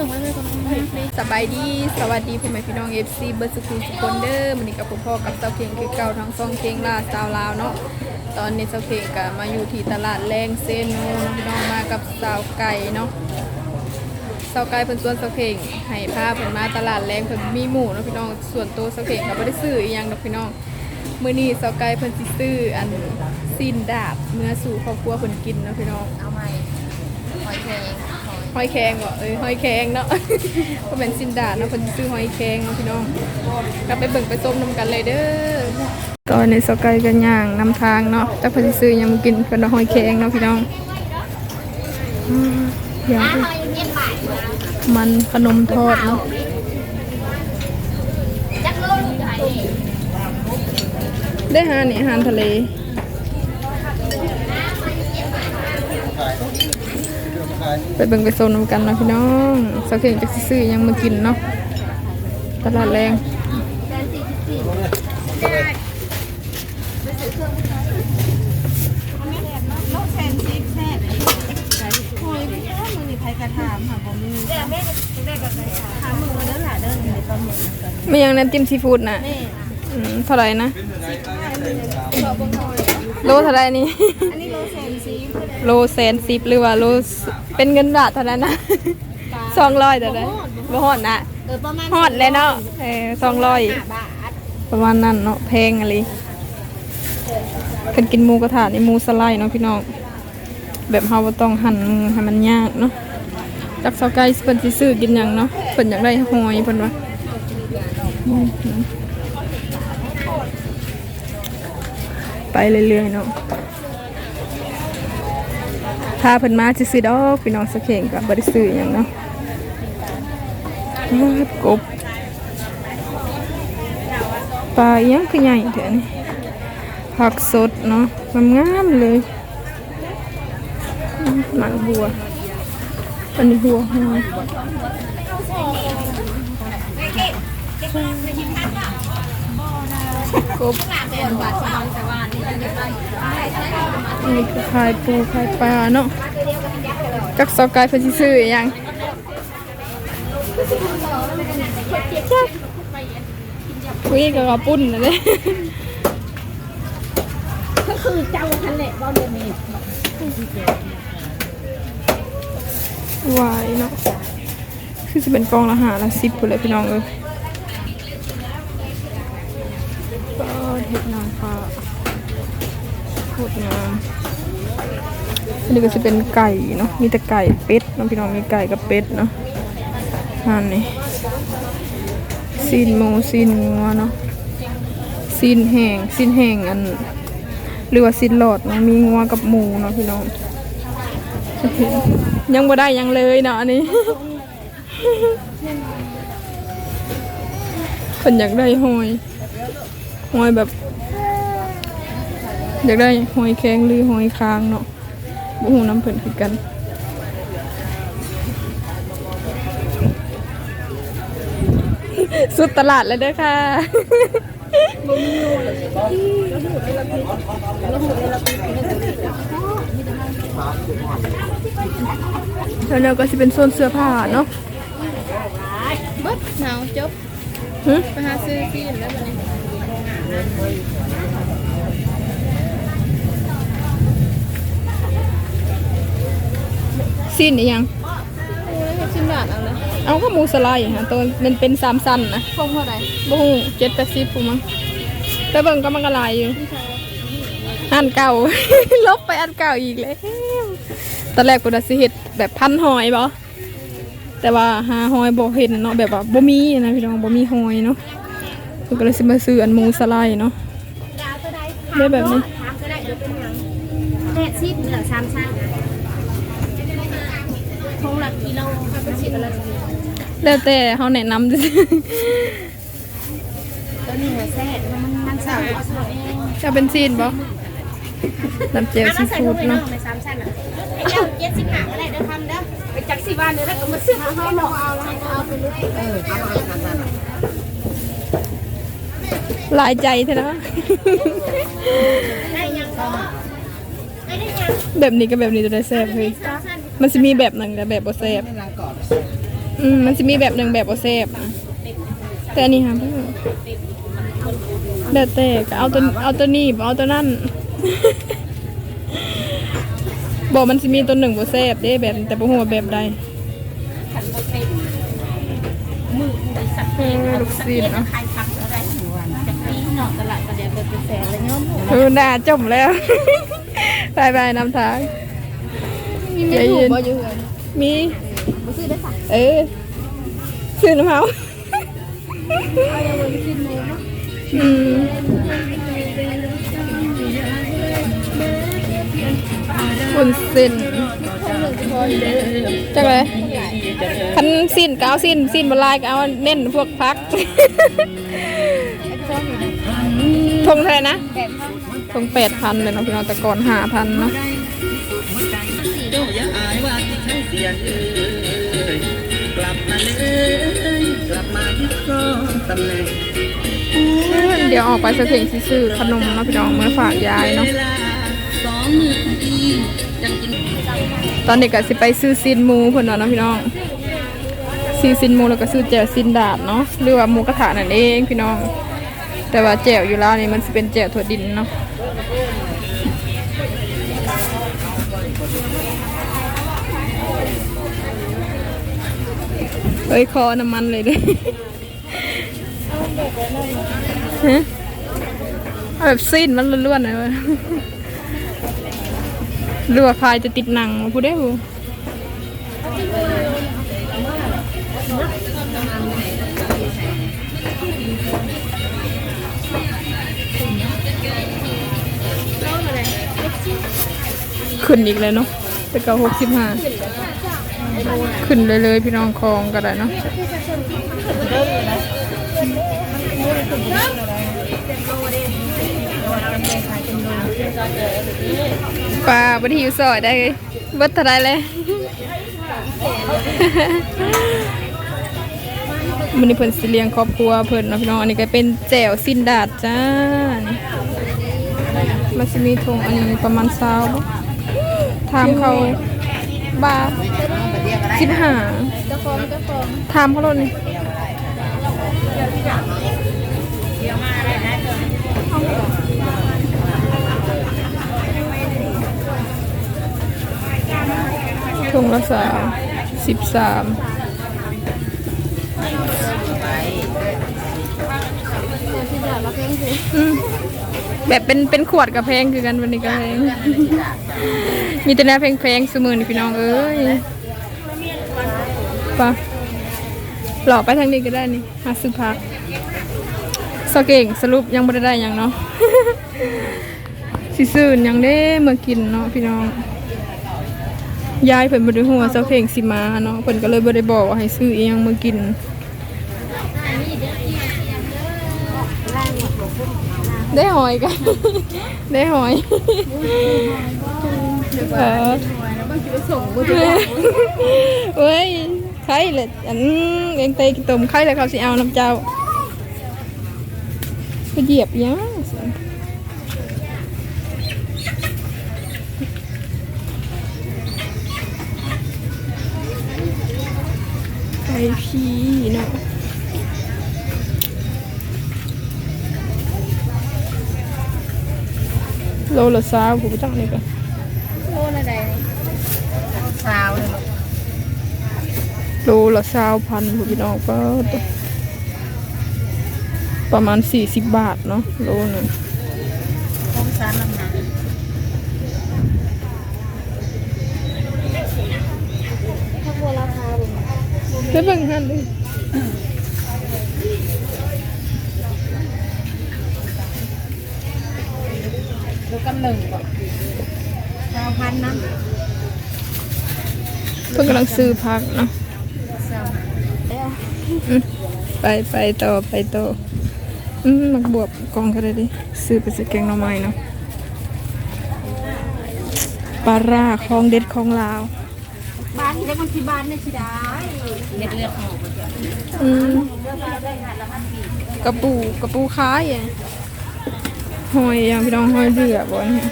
รื่องไว้เลยก่อนสบายดี สวัสดีพ่อแม่พี่น้องเอฟซีเบอร์สกูสุกคนเด้อมันนี้กับพ่อพ่อกับเจ้าเคียงคือเก่าทั้งสองเคียงลาสาวลาวเนาะ ตอนนี้เจ้าเคียงก็มาอยู่ที่ตลาดแรงเซนเนพี่น้องมากับสาวไก่เนาะสาวไก่เพิ่นส่วนเจ้าเคียงให้พาเพิ่นมาตลาดแรงเพิ่นมีหมูเนาะพี่น้อง ส่วนตัวเจ้าเคียงก็บ่ได้ซื้ออีหยังดอกพี่น้องมื้อนี้สาวไก่เพิ่นสิซื้ออันซีนดาบเมื่อสู่ครอบครัวเพิ่นกินเนาะพี่น้อง เอาใหม่หอยแครง หอยแครงบ่เอ้ยหอยแครงเนาะก็เป็นซินดาเนาะเพิ่นสิซื้อหอยแครงเนาะพี่น้องกลับไปเบิ่งไปส้มนำกันเลยเด้อตอนนี้สกายกันย่างนำทางเนาะแต่เพิ่นสิซื้อหยังมากินเพิ่นเอาหอยแครงเนาะพี่น้องอืมเดี๋ยวดิมันขนมทอดเนาะจักโลลูกไทยได้หานี่อาหารทะเล ไปเบิ่งไปโซนนำกันเนาะพี่น้องสักเพียงจะสิซื้อหยังมากินเนาะตลาดแรงโลกแซนซิกแซ่บหอยพี่แค่มือนี่ไผกระถามค่ะบ่มีเดี๋ยวแม่แม่กับใครค่ะถามมือเด้อหล่ะเด้ออยู่ในปลาหมึกกันไม่ยังน้ำจิ้มซีฟู้ดน่ะอืมเท่าไหร่นะโลเท่าไหร่นี่อันนี้โลแซ นซิกโลแสนสิบหรือว่าโลสเป็นเงินบาทเท่านั้นนะสองร้อยเท่านั้นบ่ฮอดนะเออประมาณฮอดเลยเนาะเออสองร้อยห้าบาทประมาณนั้นเนาะแพงอะไรเพิ่นกินหมูกระทะนี่หมูสไลด์เนาะพี่น้อง แบบเฮาบ่ต้องหั่นมือให้มันยากเนาะจักเซาไก่เพิ่นสิซื้อกินหยังเนาะเพิ่นอยากได้หอยเพิ่นว่าอืมไปเรื่อยๆเนาะ พาเพิ่นมาซื้อดอกพี่น้องสะเข่งก็บ่ได้ซื้อหยังเนาะอ้าวกบปลาเอีหยังคือใหญ่แท้นี่ผักสดเนาะงามๆเลยมหมันบัวอันนี้หัวหอย กบอันนี้คือขายปูขายปลาเนาะจักสกายเพิ่นสิซื้ออีหยังจักวิ่งกับกระปุ่นนะเลยก็คือเจ้าทันแหละบ่เดือนนี้วายเนาะคือจะเป็นกองละหาละสิบคนเลยพี่น้องเอ้ย เห็ดนางฟ้าโคตรงามอันนี้ก็จะเป็นไก่เนาะ มีแต่ไก่เป็ดเนาะพี่น้องมีไก่กับเป็ดเนาะนั่นนี่ซีนหมูซีนงัวเนาะซีนแห้งซีนแห้งอันหรือว่าซีนหลอดเนาะมีงัวกับหมูเนาะพี่น้องยังบ่ได้ยังเลยเนาะอันนี้เพิ่นอยากได้หอย หอยแบบ อยากได้หอยแข็งหรือหอยคางเนาะบ่ฮู้น้ำเพิ่นคือกันสุดตลาดเลยเด้อค่ะแล้วเราก็จะเป็นโซนเสื้อผ้าเนาะเบิดหนาวจบหึไปหาซื้อซีนแล้วบัดนี้ สิ้นอีหยังโอ้ยชิ้นบาทเอาเลยเอาก็หมูสไลด์ฮะตัวมันเป็นสามสั้นนะคงเท่าไหร่บ่ฮู้เจ็ดแปดสิบผู้มั้งแต่เบิ่งก็มันก็หลายอยู่ อันเก่า ลบไปอันเก่าอีกแล้วตอนแรกกูจะสิเฮ็ดแบบพันหอยบ่แต่ว่าหาหอยบ่เห็นเนาะแบบว่าบ่มีนะพี่น้องบ่มีหอยเนาะ กูก็เลยสิมาซื้ออันหมูสไลด์เนาะ ได้แบบนี้ ถามก็ได้เดี๋ยวเป็นหยังแปดสิบเหลือสามชั้นทงละกิโลครับเป็นสิบละแล้วแต่เขาแนะนำ ตัวนี้หัวแซ่บมันมันสาวเอาเองจะเป็นซีนบ่น้ำเจลซีฟู้ดเนาะในสามชั้นอะไอ้เจ้าเจ็ดสิบห้าก็ได้เด้อทำเด้อไปจักสิบานเด้อแล้วก็มาซื้อมาให้เราเอาแล้วเอาไปเลยเออเอาไปทำนั่นห ลายใจเถอะนะแบบนี้กับแบบนี้จะได้แซ่บเลยมันมันจะมีแบบหนึ่งแต่แบบบ่แซ่บอืมมันจะมีแบบหนึ่งแบบโอเซฟแต่อันนี้ค่ะเพื่อนเดี๋ยวแต่ก็เอาตัวเอาตัวนี้บ่เอาตัวนั่นบอกมันจะมีตัวหนึ่งโบเซฟเด้แบบแต่บ่ฮู้ว่าแบบใดเป็นมืออสักเออลูกศิษย์เนาะ นาะตลาดกระเดียบเป็นแสนแล้วย้อมหัวเออด่าจมแล้ว บายบายนำทาง มีไม่ถูกบ่อยู่เหือนมี บ่ซื้อได้ค่ะเออซื้อน้ำเฮาเอาอย่าวนกินหมูเนาะอืมคนเส้นคนหนึ่งพออยู่เด้อจังเลยคันสิ้นก็เอาสิ้นสิ้นบลายก็เอาเน้นพวกพัก ทงเท่าไหร่นะแปดพันทงแปดพันเลยเนาะพี่น้องแต่ก่อนห้าพันเนาะเจ้าอย่าอายว่าที่ฉันเสียเอ่ยกลับมาเลยกลับมาที่กองตำแหน่งเดี๋ยวออกไปสะเพ่งสิซื้อขนมเนาะพี่น้องมาฝากยายเนาะเวลาสองมืออียังกินตอนนี้ก็สิไปซื้อซินหมูเพิ่นเนาะเนาะพี่น้องซื้อซินหมูแล้วก็ซื้อแจ่วซินดาดเนาะหรือว่าหมูกระทะนั่นเองพี่น้อง แต่ว่าแจ่วอยู่แล้วนี่มันเป็นแจ่วถั่วดินเนาะเอ้ยคอน้ำมันเลยเด้วยฮะเอาแบบสิ้นมันล้วนๆเลยวะหรือว่าพายจะติดหนังพูดได้บู ขึ้นอีกเลยเนาะแต่เก่าหกสิบห้าขึ้นเลยเลยพี่น้องคลองก็ได้เนาะปลาบไดหิวซอยได้บิดเท่าไรเลยมันนี่เพิ่นสิเลี้ยงครอบครัวเพิ่นเนาะพี่น้องอันนี้ก็เป็นแจ่วสิ้นดาดจ้านี่มันสิมีทงอันนี้ประมาณ20บ่ ถามเขาบาสิบห้าเจ้าของเของถามเขาโลดนี่ทงละสามสิบสามอืม แบบเป็นเป็นขวดกับแพงคือกันวันนี้ก็แพงมีแต่แนวแพงๆสมือนี่พี่น้องเอ้ยไปะหลอกไปทางนี้ก็ได้นี่หาซื้อพักสเก่งสรุปยังไม่ได้ได้หยังเนาะสิซื้อหยังได้มากินเนาะพี่น้องยายเพิ่นบ่ได้ฮู้ว่าเจ้าเพลงสิมาเนาะเพิ่นก็เลยบ่ได้บอกว่าให้ซื้ออีหยังมากิน ได้หอยกันได้หอยเออเว้ยใครเลย โลละสาวกูไปจังนี่กันโลละใดสาวเลยโลละสาวพันกูพี่น้องก็ประมาณสี่สิบบาทเนาะโลหนึงต้องสารน้ำหนักถ้าพวกราคาบ่ได้เบิ่งหันดิ ดูกันหนึ่งก่อนสาวพันนะเพิ่งกำลังซื้อพักเนาะสาวอืมไปไปต่อไปต่ออืมมักบวบกองก็ได้ดิซื้อไปสแกงหน่อไม้เนาะปลาร่าของเด็ดของลาวบ้านที่ได้คนที่บ้านเนี่ยสิได้เม็ดเลือดออกมันจะอืมกระปูกระปูค้ายอะ หอยอะพี่น้องหอยเดือบอนเนี่ย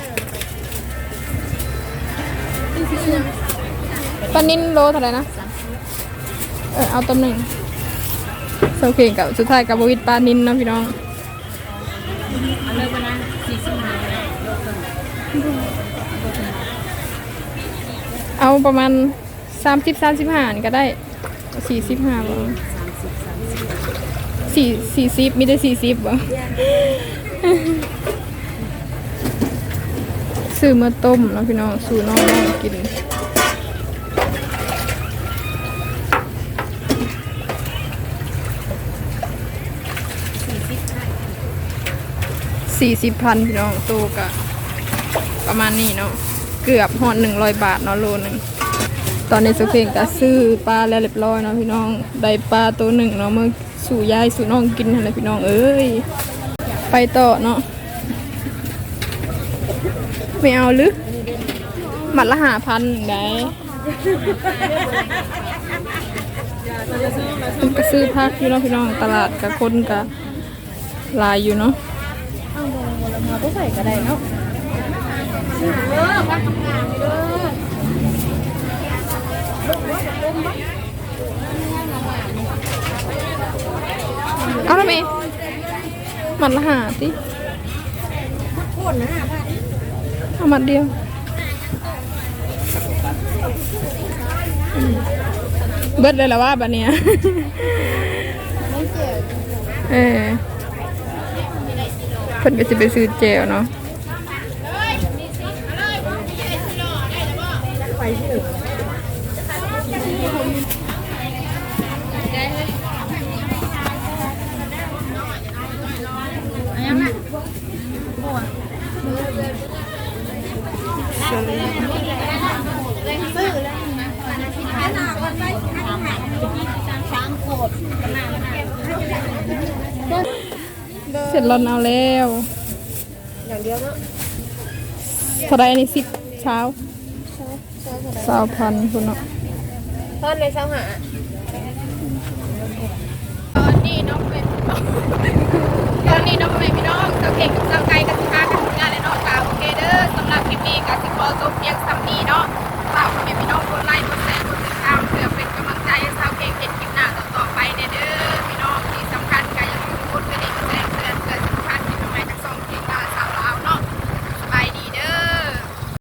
ปลานิ่นโลเท่าไหร่นะ เออเอาต้มหนึ่งโอเคกับสุดท้ายกับบวิดปลานินนะพี่น้องเอาเลยวันนั้นสี่สิบห้าก็ได้โลครึ่งเอาประมาณสามสิบสามสิบห้านี่ก็ได้สี่สิบห้าบ่สามสิบสามสิบสี่สี่สิบมีได้สี่สิบบ่ ซื้อมาต้มแล้วพี่น้องสู่น้องกินสี่สิบพันพี่น้องตัวกะประมาณนี้เนาะเกือบหอดหนึ่งร้อยบาทเนาะโลหนึ่งตอนนี้สุเพลงก็ซื้อปลาแล้วเรียบร้อยเนาะพี่น้องได้ปลาตัวหนึ่งเนาะเมาสู่ยายสู่น้องกินอะไรพี่น้องเอ้ย ไปต่อเนาะไม่เอาหรือหมัดละหาพันหนึ่งได้มันก็ซื้อพักอยู่เนาะพี่น้องตลาดกับคนกับลายอยู่เนาะเอาบงบนราคาก็ใส่ก็ได้เนาะเอาทำไมห มัดละหาสิเอามัดเดียวเบิดเลยแล้วว่าบัดเนี้ยเออเพิ่นก็จะไปซื้อเจลเนาะเเสร็จแล้วเอาแล้ว อย่างเดียวเนาะเท่าไรนี่สิบเช้าใช่ใช่ก็ได้สาวพันคุณเนาะทอดในเสาหาตอนนี้น้องเป็นตอนนี้น้องเป็นพี่น้องสาเก่งกับสาไก่กับ หรับคลิปนี้กับสิบโจบเพียงสำนีเนาะฝากคอมเมนต์พี่น้องกดไลค์